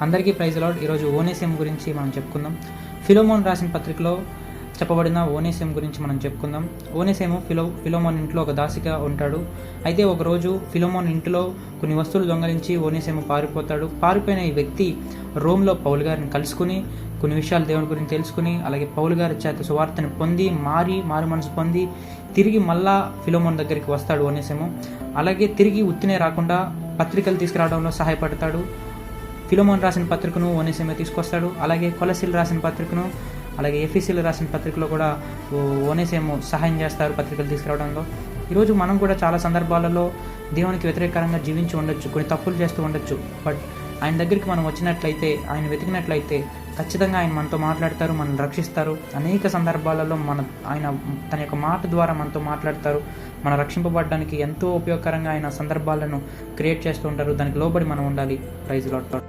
అందరికీ ప్రైజ్ అలాడ్ ఈరోజు ఓనేసియం గురించి మనం చెప్పుకుందాం. ఫిలోమోన్ రాసిన పత్రికలో చెప్పబడిన ఓనేసియం గురించి మనం చెప్పుకుందాం. ఓనేసేము ఫిలో ఫిలోమోన్ ఇంట్లో ఒక దాసిగా ఉంటాడు. అయితే ఒకరోజు ఫిలోమోన్ ఇంటిలో కొన్ని వస్తువులు దొంగలించి ఓనేసేము పారిపోతాడు. పారిపోయిన ఈ వ్యక్తి రోమ్లో పౌలు గారిని కలుసుకుని కొన్ని విషయాలు దేవుని గురించి తెలుసుకుని అలాగే పౌలు గారి చేత సువార్తను పొంది మారి మారు మనసు పొంది తిరిగి మళ్ళా ఫిలోమోన్ దగ్గరికి వస్తాడు ఓనేసేము. అలాగే తిరిగి ఉత్తినే రాకుండా పత్రికలు తీసుకురావడంలో సహాయపడతాడు. ఫిలోమోన్ రాసిన పత్రికను ఓనేసేమే తీసుకొస్తాడు. అలాగే కొలసిల్ రాసిన పత్రికను అలాగే ఎఫీసీలు రాసిన పత్రికలో కూడా ఓనేసేమో సహాయం చేస్తారు పత్రికలు తీసుకురావడంలో. ఈరోజు మనం కూడా చాలా సందర్భాలలో దేవునికి వ్యతిరేకంగా జీవించి ఉండొచ్చు కొన్ని తప్పులు చేస్తూ ఉండొచ్చు. బట్ ఆయన దగ్గరికి మనం వచ్చినట్లయితే ఆయన వెతికినట్లయితే ఖచ్చితంగా ఆయన మనతో మాట్లాడతారు మనల్ని రక్షిస్తారు. అనేక సందర్భాలలో మన ఆయన తన యొక్క మాట ద్వారా మనతో మాట్లాడతారు. మన రక్షింపబడడానికి ఎంతో ఉపయోగకరంగా ఆయన సందర్భాలను క్రియేట్ చేస్తూ ఉంటారు. దానికి లోబడి మనం ఉండాలి. Praise lot